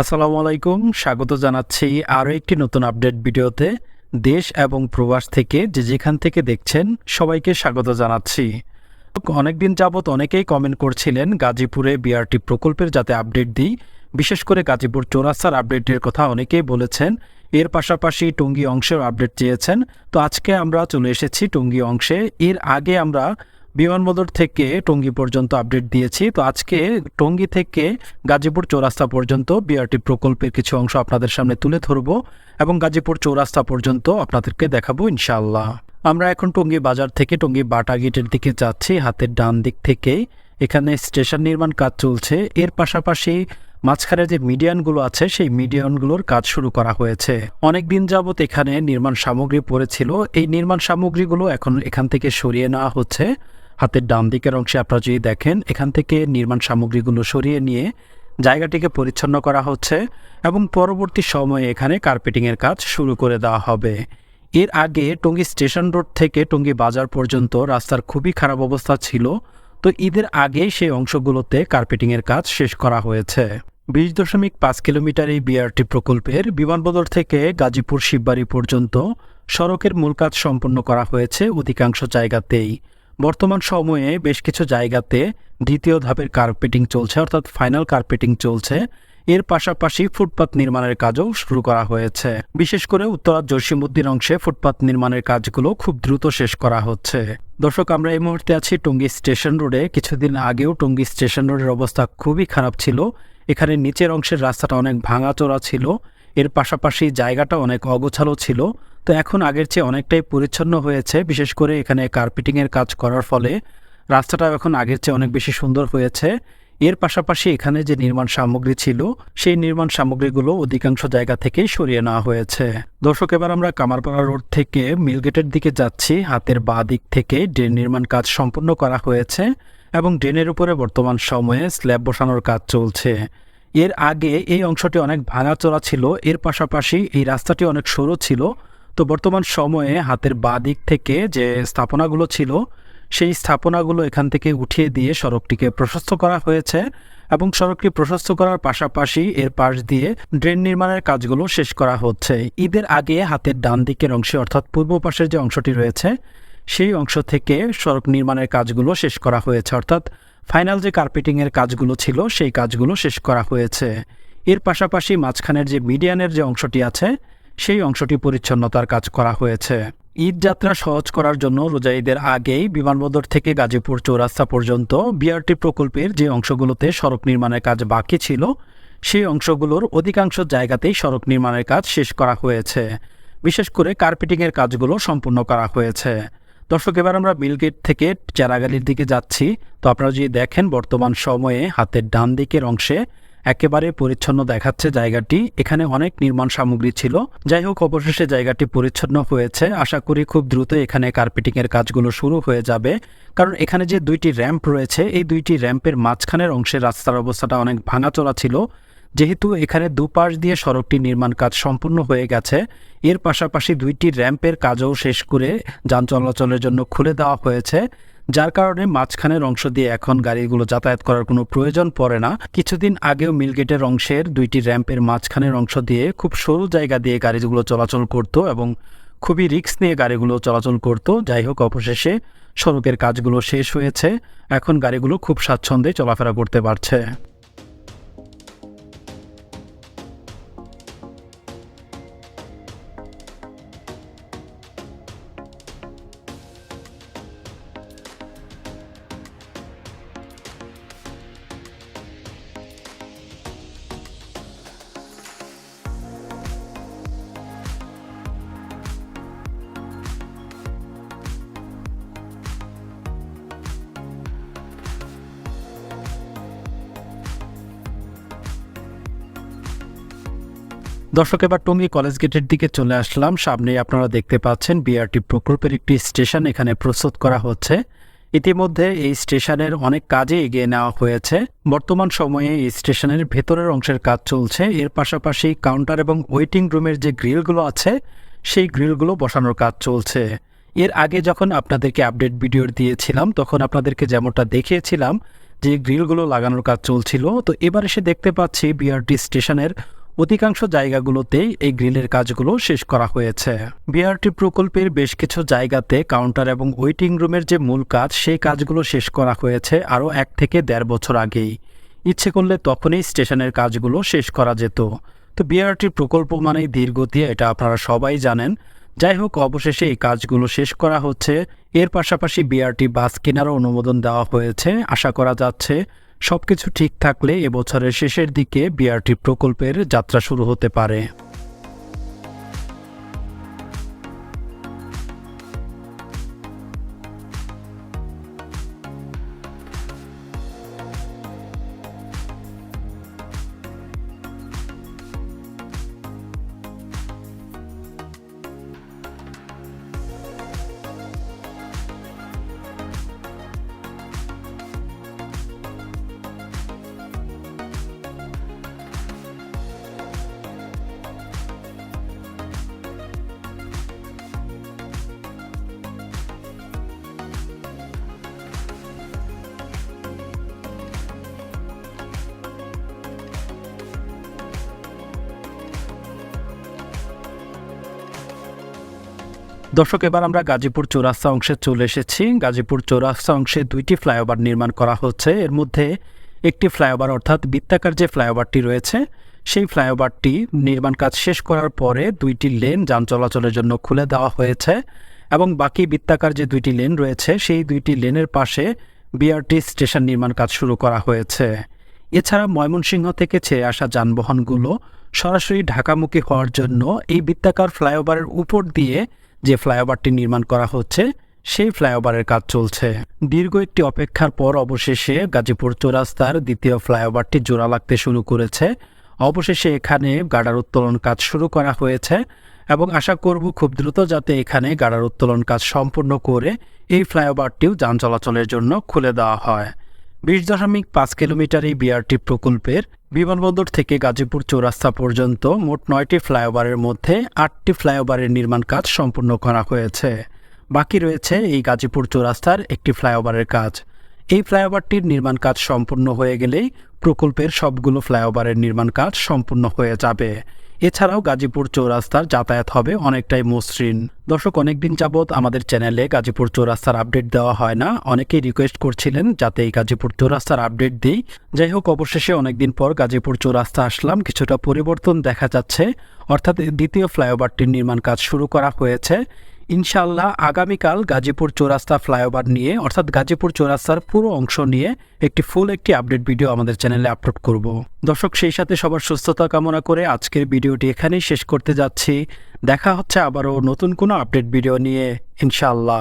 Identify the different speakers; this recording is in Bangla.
Speaker 1: আসসালামু আলাইকুম, স্বাগত জানাচ্ছি আরও একটি নতুন আপডেট ভিডিওতে। দেশ এবং প্রবাস থেকে যে যেখান থেকে দেখছেন, সবাইকে স্বাগত জানাচ্ছি। অনেকদিন যাবৎ অনেকেই কমেন্ট করছিলেন, গাজীপুরে বিআরটি প্রকল্পের যাতে আপডেট দিই, বিশেষ করে গাজীপুর চৌরাস্তার আপডেটের কথা অনেকেই বলেছেন। এর পাশাপাশি টঙ্গী অংশের আপডেট চেয়েছেন। তো আজকে আমরা চলে এসেছি টঙ্গী অংশে। এর আগে আমরা বিমানবন্দর থেকে টঙ্গী পর্যন্ত আপডেট দিয়েছি। তো আজকে টঙ্গী থেকে গাজীপুর চৌরাস্তা পর্যন্ত বিআরটি প্রকল্পের কিছু অংশ আপনাদের সামনে তুলে ধরব এবং গাজীপুর চৌরাস্তা পর্যন্ত আপনাদেরকে দেখাবো ইনশাআল্লাহ। আমরা এখন টঙ্গী বাজার থেকে টঙ্গী বাটা গেটের দিকে যাচ্ছি, হাতের ডান দিক থেকে। এখানে স্টেশন নির্মাণ কাজ চলছে। এর পাশাপাশি মাঝখানে যে মিডিয়ানগুলো আছে, সেই মিডিয়ানগুলোর কাজ শুরু করা হয়েছে। অনেক দিন যাবত এখানে নির্মাণ সামগ্রী পড়েছিল। এই নির্মাণ সামগ্রীগুলো এখন এখান থেকে সরিয়ে নেওয়া হচ্ছে। হাতের ডান দিকের অংশে আপনারা যদি দেখেন, এখান থেকে নির্মাণ সামগ্রীগুলো সরিয়ে নিয়ে জায়গাটিকে পরিচ্ছন্ন করা হচ্ছে এবং পরবর্তী সময়ে এখানে কার্পেটিংয়ের কাজ শুরু করে দেওয়া হবে। এর আগে টঙ্গী স্টেশন রোড থেকে টঙ্গী বাজার পর্যন্ত রাস্তার খুবই খারাপ অবস্থা ছিল, তো ঈদের আগেই সেই অংশগুলোতে কার্পেটিংয়ের কাজ শেষ করা হয়েছে। বিশ দশমিক পাঁচ কিলোমিটার এই বিআরটি প্রকল্পের বিমানবন্দর থেকে গাজীপুর শিববাড়ি পর্যন্ত সড়কের মূল কাজ সম্পন্ন করা হয়েছে অধিকাংশ জায়গাতেই। বর্তমান সময়ে বেশ কিছু জায়গাতে দ্বিতীয় ধাপের কার্পেটিং চলছে, অর্থাৎ ফাইনাল কার্পেটিং চলছে। এর পাশাপাশি ফুটপাত নির্মাণের কাজও শুরু করা হয়েছে। বিশেষ করে উত্তরা জসিমুদ্দিন অংশে ফুটপাত নির্মাণের কাজগুলো খুব দ্রুত শেষ করা হচ্ছে। দর্শক, আমরা এই মুহূর্তে আছি টঙ্গী স্টেশন রোডে। কিছুদিন আগেও টঙ্গী স্টেশন রোডের অবস্থা খুবই খারাপ ছিল। এখানে নিচের অংশের রাস্তাটা অনেক ভাঙাচোরা ছিল। এর পাশাপাশি জায়গাটা অনেক অগোছালো ছিল, তো এখন আগের চেয়ে অনেকটাই পরিচ্ছন্ন হয়েছে, বিশেষ করে এখানে কার্পেটিংয়ের কাজ করার ফলে। রাস্তাটা এখন আগের চেয়ে অনেক বেশি সুন্দর হয়েছে। এর পাশাপাশি এখানে যে নির্মাণ সামগ্রী ছিল, সেই নির্মাণ সামগ্রীগুলো অধিকাংশ জায়গা থেকেই সরিয়ে নেওয়া হয়েছে। দর্শক, এবার আমরা কামারপাড়া রোড থেকে মিলগেটের দিকে যাচ্ছি। হাতের বা দিক থেকে ড্রেন নির্মাণ কাজ সম্পূর্ণ করা হয়েছে এবং ড্রেনের উপরে বর্তমান সময়ে স্ল্যাব বসানোর কাজ চলছে। এর আগে এই অংশটি অনেক ভাঙাচোরা ছিল, এর পাশাপাশি এই রাস্তাটি অনেক সরু ছিল। তো বর্তমান সময়ে হাতের বা দিক থেকে যে স্থাপনাগুলো ছিল, সেই স্থাপনাগুলো এখান থেকে উঠিয়ে দিয়ে সড়কটিকে প্রশস্ত করা হয়েছে এবং সড়কটি প্রশস্ত করার পাশাপাশি এর পাশ দিয়ে ড্রেন নির্মাণের কাজগুলো শেষ করা হচ্ছে। ঈদের আগে হাতের ডান দিকের অংশে অর্থাৎ পূর্ব পাশের যে অংশটি রয়েছে, সেই অংশ থেকে সড়ক নির্মাণের কাজগুলো শেষ করা হয়েছে। অর্থাৎ ফাইনাল যে কার্পেটিংয়ের কাজগুলো ছিল, সেই কাজগুলো শেষ করা হয়েছে। এর পাশাপাশি মাঝখানের যে মিডিয়ানের যে অংশটি আছে, সেই অংশটি পরিচ্ছন্নতার কাজ করা হয়েছে। ঈদ যাত্রা সহজ করার জন্য রোজা ঈদের আগেই বিমানবন্দর থেকে গাজীপুর চৌরাস্তা পর্যন্ত বিআরটি প্রকল্পের যে অংশগুলোতে সড়ক নির্মাণের কাজ বাকি ছিল, সেই অংশগুলোর অধিকাংশ জায়গাতেই সড়ক নির্মাণের কাজ শেষ করা হয়েছে। বিশেষ করে কার্পেটিংয়ের কাজগুলো সম্পূর্ণ করা হয়েছে। দর্শক, এবার আমরা মিলগেট থেকে চেরাগালির দিকে যাচ্ছি। তো আপনারা যদি দেখেন, বর্তমান সময়ে হাতের ডান দিকের অংশে একেবারে পরিচ্ছন্ন দেখাচ্ছে জায়গাটি। এখানে অনেক নির্মাণ সামগ্রী ছিল। যাই হোক, অবশেষে জায়গাটি পরিচ্ছন্ন হয়েছে। আশা করি খুব দ্রুত এখানে কার্পেটিংয়ের কাজগুলো শুরু হয়ে যাবে। কারণ এখানে যে দুইটি র্যাম্প রয়েছে, এই দুইটি র্যাম্পের মাঝখানের অংশে রাস্তার অবস্থাটা অনেক ভাঙাচোরা ছিল। যেহেতু এখানে দুপাশ দিয়ে সড়কটি নির্মাণ কাজ সম্পূর্ণ হয়ে গেছে, এর পাশাপাশি দুইটি র্যাম্পের কাজও শেষ করে যান চলাচলের জন্য খুলে দেওয়া হয়েছে, যার কারণে মাঝখানের অংশ দিয়ে এখন গাড়িগুলো যাতায়াত করার কোনো প্রয়োজন পড়ে না। কিছুদিন আগেও মিলগেটের অংশের দুইটি র্যাম্পের মাঝখানের অংশ দিয়ে খুব সরু জায়গা দিয়ে গাড়িগুলো চলাচল করত এবং খুবই রিস্ক নিয়ে গাড়িগুলো চলাচল করত। যাই হোক, অবশেষে সড়কের কাজগুলো শেষ হয়েছে। এখন গাড়িগুলো খুব স্বাচ্ছন্দ্যে চলাফেরা করতে পারছে। দর্শক, এবার টঙ্গী কলেজ গেটের দিকে চলে আসলাম। সামনে আপনারা দেখতে পাচ্ছেন বিআরটি প্রকল্পের একটি স্টেশন, এখানে প্রস্তুত করা হচ্ছে। ইতিমধ্যে এই স্টেশনের অনেক কাজে এগিয়ে নেওয়া হয়েছে। বর্তমান সময়ে এই স্টেশনের ভেতরের অংশের কাজ চলছে। এর পাশাপাশি কাউন্টার এবং ওয়েটিং রুমের যে গ্রিলগুলো আছে, সেই গ্রিলগুলো বসানোর কাজ চলছে। এর আগে যখন আপনাদেরকে আপডেট ভিডিও দিয়েছিলাম, তখন আপনাদেরকে যেমনটা দেখিয়েছিলাম যে গ্রিলগুলো লাগানোর কাজ চলছিল, তো এবার এসে দেখতে পাচ্ছি বিআরটি স্টেশনের অধিকাংশ জায়গাগুলোতেই এই গ্রিলের কাজগুলো শেষ করা হয়েছে। বিআরটি প্রকল্পের বেশ কিছু জায়গাতে কাউন্টার এবং ওয়েটিং রুমের যে মূল কাজ, সেই কাজগুলো শেষ করা হয়েছে আরও এক থেকে দেড় বছর আগেই। ইচ্ছে করলে তখনই স্টেশনের কাজগুলো শেষ করা যেত। তো বিআরটি প্রকল্প মানেই ধীরগতি এটা আপনারা সবাই জানেন। যাই হোক, অবশেষে এই কাজগুলো শেষ করা হচ্ছে। এর পাশাপাশি বিআরটি বাস কেনারও অনুমোদন দেওয়া হয়েছে। আশা করা যাচ্ছে সবকিছু ঠিক থাকলে এবছরের শেষের দিকে বিআরটি প্রকল্পের যাত্রা শুরু হতে পারে। দর্শক, এবার আমরা গাজীপুর চৌরাস্তা অংশে চলে এসেছি। গাজীপুর চৌরাস্তা অংশে দুইটি ফ্লাইওভার নির্মাণ করা হচ্ছে। এর মধ্যে একটি ফ্লাইওভার, অর্থাৎ বৃত্তাকার যে ফ্লাইওভারটি রয়েছে, সেই ফ্লাইওভারটি নির্মাণ কাজ শেষ করার পরে দুইটি লেন যান চলাচলের জন্য খুলে দেওয়া হয়েছে এবং বাকি বৃত্তাকার যে দুইটি লেন রয়েছে, সেই দুইটি লেনের পাশে বিআরটি স্টেশন নির্মাণ কাজ শুরু করা হয়েছে। এছাড়া ময়মনসিংহ থেকে ছেড়ে আসা যানবাহনগুলো সরাসরি ঢাকামুখী হওয়ার জন্য এই বৃত্তাকার ফ্লাইওভারের উপর দিয়ে যে ফ্লাইওভারটি নির্মাণ করা হচ্ছে, সেই ফ্লাইওভারের কাজ চলছে। দীর্ঘ একটি অপেক্ষার পর অবশেষে গাজীপুর চৌরাস্তার দ্বিতীয় ফ্লাইওভারটি জোড়া লাগতে শুরু করেছে। অবশেষে এখানে গাডার উত্তোলন কাজ শুরু করা হয়েছে এবং আশা করব খুব দ্রুত যাতে এখানে গাডার উত্তোলন কাজ সম্পূর্ণ করে এই ফ্লাইওভারটিও যান চলাচলের জন্য খুলে দেওয়া হয়। বিশ দশমিক পাঁচ কিলোমিটার এই বিআরটি প্রকল্পের বিমানবন্দর থেকে গাজীপুর চৌরাস্তা পর্যন্ত মোট নয়টি ফ্লাইওভারের মধ্যে আটটি ফ্লাইওভারের নির্মাণ কাজ সম্পূর্ণ করা হয়েছে। বাকি রয়েছে এই গাজীপুর চৌরাস্তার একটি ফ্লাইওভারের কাজ। এই ফ্লাইওভারটির নির্মাণ কাজ সম্পূর্ণ হয়ে গেলেই প্রকল্পের সবগুলো ফ্লাইওভারের নির্মাণ কাজ সম্পূর্ণ হয়ে যাবে। এছাড়াও গাজীপুর চৌরাস্তার যাতায়াত হবে অনেকটাই মসৃণ। দর্শক, অনেকদিন যাবৎ আমাদের চ্যানেলে গাজীপুর চৌরাস্তার আপডেট দেওয়া হয় না। অনেকেই রিকোয়েস্ট করছিলেন যাতে এই গাজীপুর চৌরাস্তার আপডেট দিই। যাই হোক, অবশেষে অনেকদিন পর গাজীপুর চৌরাস্তা আসলাম। কিছুটা পরিবর্তন দেখা যাচ্ছে। অর্থাৎ দ্বিতীয় ফ্লাইওভারটির নির্মাণ কাজ শুরু করা হয়েছে। ইনশাআল্লাহ আগামীকাল গাজীপুর চৌরাস্তা ফ্লাইওভার নিয়ে, অর্থাৎ গাজীপুর চৌরাস্তার পুরো অংশ নিয়ে একটি ফুল একটি আপডেট ভিডিও আমাদের চ্যানেলে আপলোড করব। দর্শক, সেই সাথে সবার সুস্থতা কামনা করে আজকের ভিডিওটি এখানেই শেষ করতে যাচ্ছি। দেখা হচ্ছে আবারও নতুন কোনো আপডেট ভিডিও নিয়ে ইনশাআল্লাহ